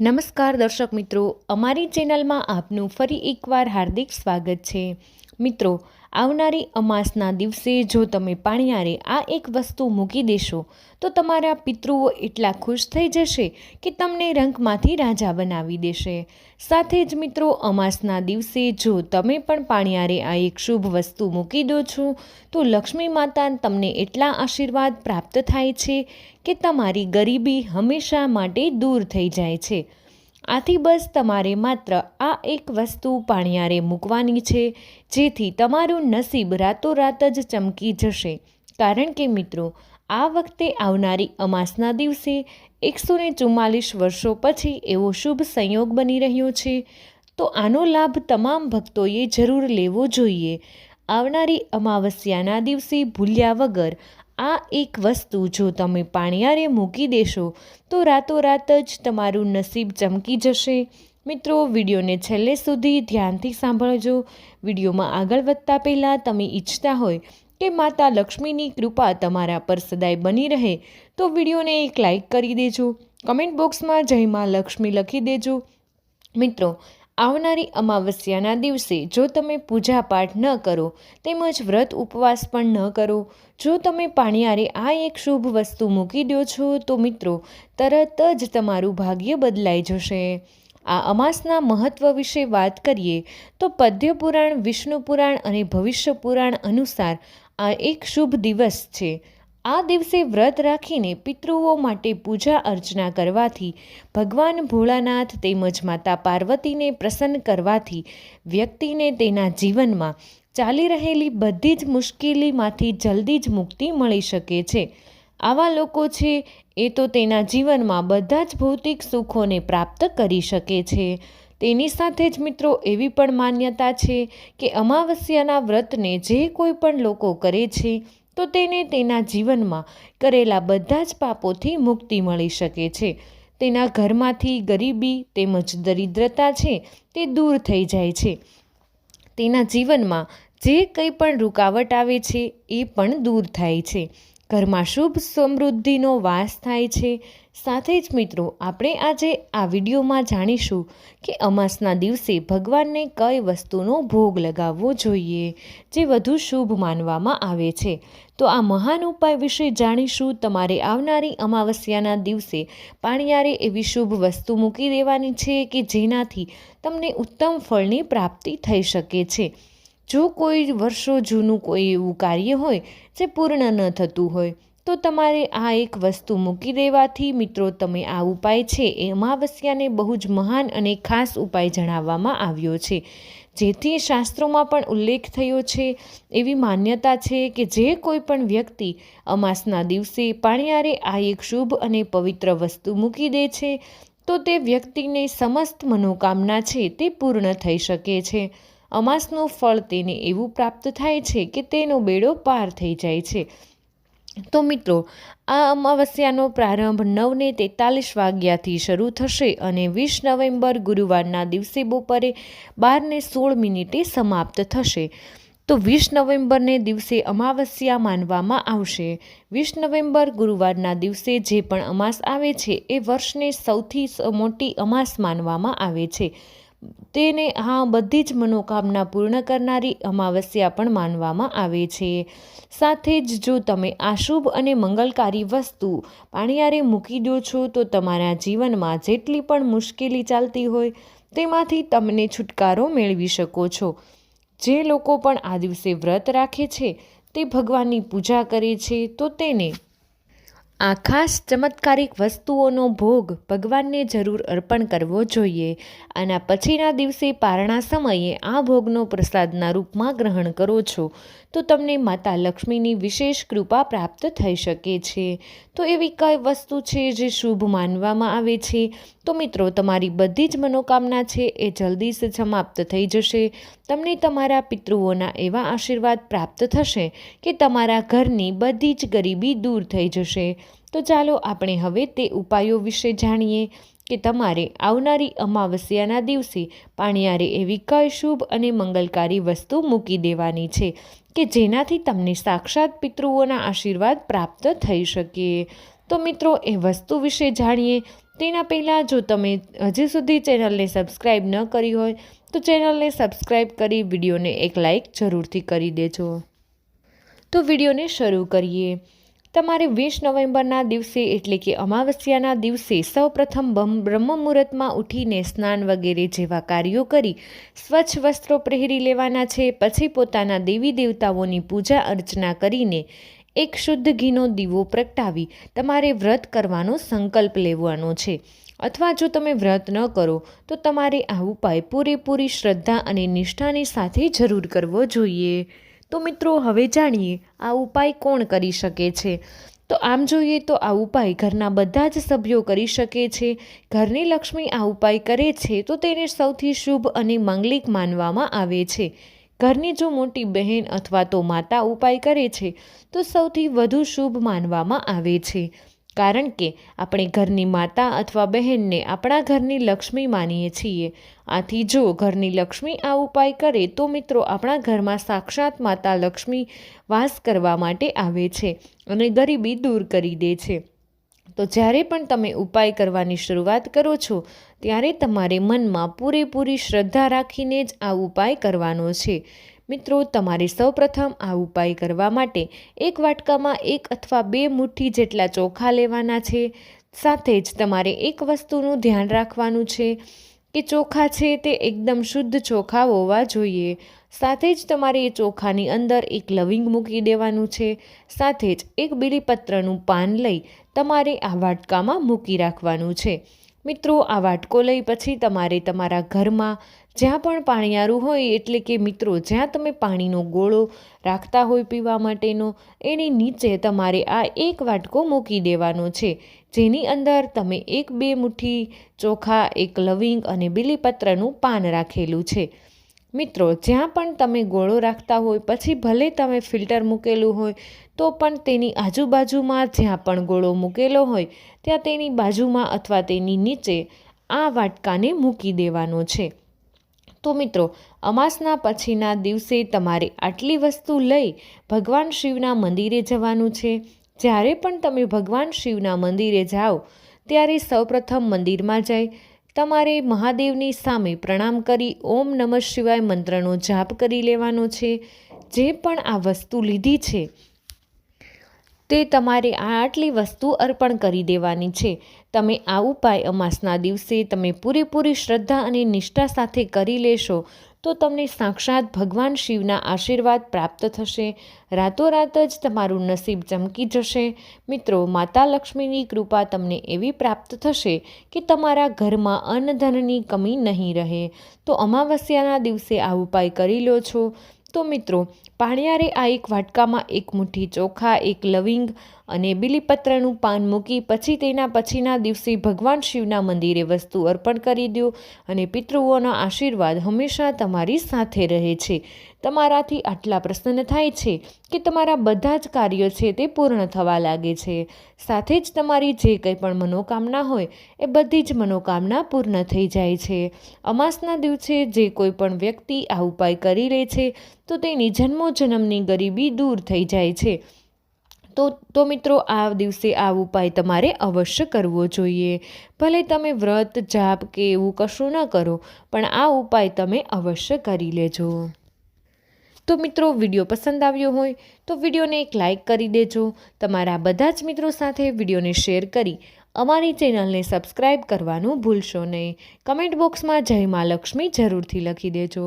નમસ્કાર દર્શક મિત્રો અમારી ચેનલમાં આપનું ફરી એકવાર હાર્દિક સ્વાગત છે. મિત્રો આવનારી અમાસના દિવસે જો તમે પાણિયારે આ એક વસ્તુ મૂકી દેશો, તો તમારા પિતૃઓ એટલા ખુશ થઈ જશે કે તમને રંકમાંથી રાજા બનાવી દેશે. સાથે જ મિત્રો, અમાસના દિવસે જો તમે પણ પાણિયારે આ એક શુભ વસ્તુ મૂકી દો છો, તો લક્ષ્મી માતા તમને એટલા આશીર્વાદ પ્રાપ્ત થાય છે કે તમારી ગરીબી હંમેશા માટે દૂર થઈ જાય છે. આથી બસ તમારે માત્ર આ એક વસ્તુ પાણિયારે મૂકવાની છે, જેથી તમારું નસીબ રાતોરાત જ ચમકી જશે. કારણ કે મિત્રો, આ વખતે આવનારી અમાસના દિવસે એકસો ને ચુમ્માલીસ વર્ષો પછી એવો શુભ સંયોગ બની રહ્યો છે. તો આનો લાભ તમામ ભક્તોએ જરૂર લેવો જોઈએ. આવનારી અમાવસ્યાના દિવસે ભૂલ્યા વગર આ એક વસ્તુ જો તમે પાણિયારે મૂકી દેશો, તો રાતોરાત જ તમારું નસીબ ચમકી જશે. મિત્રો, વિડીયોને છેલ્લે સુધી ધ્યાનથી સાંભળજો. વિડીયોમાં આગળ વધતા પહેલાં તમે ઈચ્છતા હોય કે માતા લક્ષ્મીની કૃપા તમારા પર સદાય બની રહે, તો વિડીયોને એક લાઈક કરી દેજો. કમેન્ટ બોક્સમાં જય માં લક્ષ્મી લખી દેજો. મિત્રો આવનારી અમાવસ્યાના દિવસે જો તમે પૂજા પાઠ ન કરો, તેમજ વ્રત ઉપવાસ પણ ન કરો, જો તમે પાણીયારે આ એક શુભ વસ્તુ મૂકી દો છો, તો મિત્રો, તરત જ તમારું ભાગ્ય બદલાઈ જશે. આ અમાસના મહત્વ વિશે વાત કરીએ, તો પદ્ય પુરાણ, વિષ્ણુ પુરાણ અને ભવિષ્ય પુરાણ અનુસાર આ એક શુભ દિવસ છે. આ દિવસે વ્રત રાખીને પિતૃઓ માટે પૂજા અર્ચના કરવાથી ભગવાન ભોળાનાથ તેમજ માતા પાર્વતીને પ્રસન્ન કરવાથી વ્યક્તિને તેના જીવનમાં ચાલી રહેલી બધી જ મુશ્કેલીમાંથી જલ્દી જ મુક્તિ મળી શકે છે. આવા લોકો છે, એ તો તેના જીવનમાં બધા જ ભૌતિક સુખોને પ્રાપ્ત કરી શકે છે. તેની સાથે જ મિત્રો, એવી પણ માન્યતા છે કે અમાવસ્યાના વ્રતને જે કોઈ પણ લોકો કરે છે તો તેને તેના જીવનમાં કરેલા બધા જ પાપોથી મુક્તિ મળી શકે છે. તેના ઘરમાંથી ગરીબી તેમજ દરિદ્રતા છે તે દૂર થઈ જાય છે. તેના જીવનમાં જે કંઈ પણ રૂકાવટ આવે છે એ પણ દૂર થાય છે. ઘરમાં શુભ સમૃદ્ધિનો વાસ થાય છે. સાથે જ મિત્રો, આપણે આજે આ વિડીયોમાં જાણીશું કે અમાસના દિવસે ભગવાનને કઈ વસ્તુનો ભોગ લગાવવો જોઈએ, જે વધુ શુભ માનવામાં આવે છે. તો આ મહાન ઉપાય વિશે જાણીશું. તમારે આવનારી અમાવસ્યાના દિવસે પાણીયારે એવી શુભ વસ્તુ મૂકી દેવાની છે કે જેનાથી તમને ઉત્તમ ફળની પ્રાપ્તિ થઈ શકે છે. જો કોઈ વર્ષો જૂનું કોઈ એવું કાર્ય હોય જે પૂર્ણ ન થતું હોય, તો તમારે આ એક વસ્તુ મૂકી દેવાથી મિત્રો તમે આ ઉપાય છે એ અમાવસ્યાને બહુ જ મહાન અને ખાસ ઉપાય જણાવવામાં આવ્યો છે. જેથી શાસ્ત્રોમાં પણ ઉલ્લેખ થયો છે, એવી માન્યતા છે કે જે કોઈ પણ વ્યક્તિ અમાસના દિવસે પાણિયારે આ એક શુભ અને પવિત્ર વસ્તુ મૂકી દે છે, તો તે વ્યક્તિને સમસ્ત મનોકામના છે તે પૂર્ણ થઈ શકે છે. અમાસનું ફળ તેને એવું પ્રાપ્ત થાય છે કે તેનો બેડો પાર થઈ જાય છે. તો મિત્રો, આ અમાવસ્યાનો પ્રારંભ નવને તેતાલીસ વાગ્યાથી શરૂ થશે અને વીસ નવેમ્બર ગુરુવારના દિવસે બપોરે બારને સોળ મિનિટે સમાપ્ત થશે. તો વીસ નવેમ્બરને દિવસે અમાવસ્યા માનવામાં આવશે. વીસ નવેમ્બર ગુરુવારના દિવસે જે પણ અમાસ આવે છે એ વર્ષને સૌથી મોટી અમાસ માનવામાં આવે છે. તેને હા, બધી જ મનોકામના પૂર્ણ કરનારી અમાવસ્યા પણ માનવામાં આવે છે. સાથે જ જો તમે આ અને મંગલકારી વસ્તુ પાણીયારે મૂકી દો છો, તો તમારા જીવનમાં જેટલી પણ મુશ્કેલી ચાલતી હોય, તેમાંથી તમને છુટકારો મેળવી શકો છો. જે લોકો પણ આ દિવસે વ્રત રાખે છે, તે ભગવાનની પૂજા કરે છે, તો તેને આ ખાસ ચમત્કારિક વસ્તુઓનો ભોગ ભગવાનને જરૂર અર્પણ કરવો જોઈએ આના પછીના દિવસે પારણા સમયે આ ભોગનો પ્રસાદના રૂપમાં ગ્રહણ કરો છો, તો તમને માતા લક્ષ્મીની વિશેષ કૃપા પ્રાપ્ત થઈ શકે છે. તો એવી કઈ વસ્તુ છે જે શુભ માનવામાં આવે છે? તો મિત્રો, તમારી બધી જ મનોકામના છે એ જલ્દી સમાપ્ત થઈ જશે. તમને તમારા પિતૃઓના એવા આશીર્વાદ પ્રાપ્ત થશે કે તમારા ઘરની બધી જ ગરીબી દૂર થઈ જશે. તો ચાલો આપણે હવે તે ઉપાયો વિશે જાણીએ કે તમારે આવનારી અમાવસ્યાના દિવસે પાણીયારે એવી કઈ શુભ અને મંગલકારી વસ્તુ મૂકી દેવાની છે કે જેનાથી તમને સાક્ષાત પિતૃઓના આશીર્વાદ પ્રાપ્ત થઈ શકે. તો મિત્રો, એ વસ્તુ વિશે જાણીએ. તેના પહેલાં જો તમે હજી સુધી ચેનલને સબસ્ક્રાઈબ ન કરી હોય, તો ચેનલને સબસ્ક્રાઈબ કરી વિડીયોને એક લાઇક જરૂરથી કરી દેજો. તો વિડીયોને શરૂ કરીએ. તમારે વીસ નવેમ્બરના દિવસે એટલે કે અમાવસ્યાના દિવસે સૌપ્રથમ બ્રહ્મ મુહૂર્તમાં ઉઠીને સ્નાન વગેરે જેવા કાર્યો કરી સ્વચ્છ વસ્ત્રો પહેરી લેવાના છે. પછી પોતાના દેવી દેવતાઓની પૂજા અર્ચના કરીને એક શુદ્ધ ઘીનો દીવો પ્રગટાવી તમારે વ્રત કરવાનો સંકલ્પ લેવાનો છે. અથવા જો તમે વ્રત ન કરો, તો તમારે આ ઉપાય પૂરેપૂરી શ્રદ્ધા અને નિષ્ઠાની સાથે જરૂર કરવો જોઈએ. તો મિત્રો, હવે જાણીએ આ ઉપાય કોણ કરી શકે છે. તો આમ જોઈએ તો આ ઉપાય ઘરના બધા જ સભ્યો કરી શકે છે. ઘરની લક્ષ્મી આ ઉપાય કરે છે તો તેને સૌથી શુભ અને માંગલિક માનવામાં આવે છે. ઘરની જો મોટી બહેન અથવા તો માતા ઉપાય કરે છે તો સૌથી વધુ શુભ માનવામાં આવે છે. કારણ કે આપણે ઘરની માતા અથવા બહેનને આપણા ઘરની લક્ષ્મી માનીએ છીએ. આથી જો ઘરની લક્ષ્મી આ ઉપાય કરે, તો મિત્રો આપણા ઘરમાં સાક્ષાત માતા લક્ષ્મી વાસ કરવા માટે આવે છે અને ગરીબી દૂર કરી દે છે. તો જ્યારે પણ તમે ઉપાય કરવાની શરૂઆત કરો છો, ત્યારે તમારે મનમાં પૂરેપૂરી શ્રદ્ધા રાખીને જ આ ઉપાય કરવાનો છે. મિત્રો, તમારે સૌપ્રથમ આ ઉપાય કરવા માટે એક વાટકામાં એક અથવા બે મુઠ્ઠી જેટલા ચોખા લેવાના છે. સાથે જ તમારે એક વસ્તુનું ધ્યાન રાખવાનું છે કે ચોખા છે તે એકદમ શુદ્ધ ચોખા હોવા જોઈએ. સાથે જ તમારે એ ચોખાની અંદર એક લવિંગ મૂકી દેવાનું છે. સાથે જ એક બીલીપત્રનું પાન લઈ તમારે આ વાટકામાં મૂકી રાખવાનું છે. મિત્રો, આ વાટકો લઈ પછી તમારે તમારા ઘરમાં જ્યાં પણ પાણીયારું હોય, એટલે કે મિત્રો, જ્યાં તમે પાણીનો ગોળો રાખતા હોય પીવા માટેનો, એની નીચે તમારે આ એક વાટકો મૂકી દેવાનો છે. જેની અંદર તમે એક બે મુઠ્ઠી ચોખા, એક લવિંગ અને બીલીપત્રનું પાન રાખેલું છે. મિત્રો, જ્યાં પણ તમે ગોળો રાખતા હોય, પછી ભલે તમે ફિલ્ટર મૂકેલું હોય, તો પણ તેની આજુબાજુમાં જ્યાં પણ ગોળો મૂકેલો હોય, ત્યાં તેની બાજુમાં અથવા તેની નીચે આ વાટકાને મૂકી દેવાનો છે. તો મિત્રો, અમાસના પછીના દિવસે તમારે આટલી વસ્તુ લઈ ભગવાન શિવના મંદિરે જવાનું છે? જ્યારે પણ તમે ભગવાન શિવના મંદિરે જાઓ, ત્યારે સૌપ્રથમ મંદિરમાં જઈ તમારે મહાદેવની સામે પ્રણામ કરી ઓમ નમઃ શિવાય મંત્રનો જાપ કરી લેવાનો છે. જે પણ આ વસ્તુ લીધી છે તે તમારે આટલી વસ્તુ અર્પણ કરી દેવાની છે. તમે આ ઉપાય અમાસના દિવસે તમે પૂરેપૂરી શ્રદ્ધા અને નિષ્ઠા સાથે કરી લેશો, તો તમને સાક્ષાત ભગવાન શિવના આશીર્વાદ પ્રાપ્ત થશે. રાતોરાત જ તમારું નસીબ ચમકી જશે. મિત્રો, માતા લક્ષ્મીની કૃપા તમને એવી પ્રાપ્ત થશે કે તમારા ઘરમાં અન્નધનની કમી નહીં રહે. તો અમાવસ્યાના દિવસે આ ઉપાય કરી લો છો. તો મિત્રો પાણિયારે આ એક વાટકામાં એક મુઠ્ઠી ચોખા એક લવિંગ અને બીલીપત્રનું પાન મૂકી પછી તેના પછીના દિવસે ભગવાન શિવના મંદિરે વસ્તુ અર્પણ કરી દો અને પિતૃઓનો આશીર્વાદ હંમેશા તમારી સાથે રહે છે. તમારાથી આટલા પ્રસન્ન થાય છે કે તમારા બધા જ કાર્યો છે તે પૂર્ણ થવા લાગે છે. સાથે જ તમારી જે કંઈ પણ મનોકામના હોય એ બધી જ મનોકામના પૂર્ણ થઈ જાય છે. અમાસના દિવસે જે કોઈ પણ વ્યક્તિ આ ઉપાય કરી લે છે તો તેની જન્મો જન્મની ગરીબી દૂર થઈ જાય છે. તો તો મિત્રો, આ દિવસે આ ઉપાય તમારે અવશ્ય કરવો જોઈએ. ભલે તમે વ્રત, જાપ કે એવું કશું ન કરો, પણ આ ઉપાય તમે અવશ્ય કરી લેજો. તો મિત્રો, વીડિયો પસંદ આવ્યો હોય, તો વિડીયોને એક લાઇક કરી દેજો. તમારા બધા જ મિત્રો સાથે વિડીયોને શેર કરી અમારી ચેનલને સબસ્ક્રાઈબ કરવાનું ભૂલશો નહીં. કમેન્ટ બોક્સમાં જય મા લક્ષ્મી જરૂરથી લખી દેજો.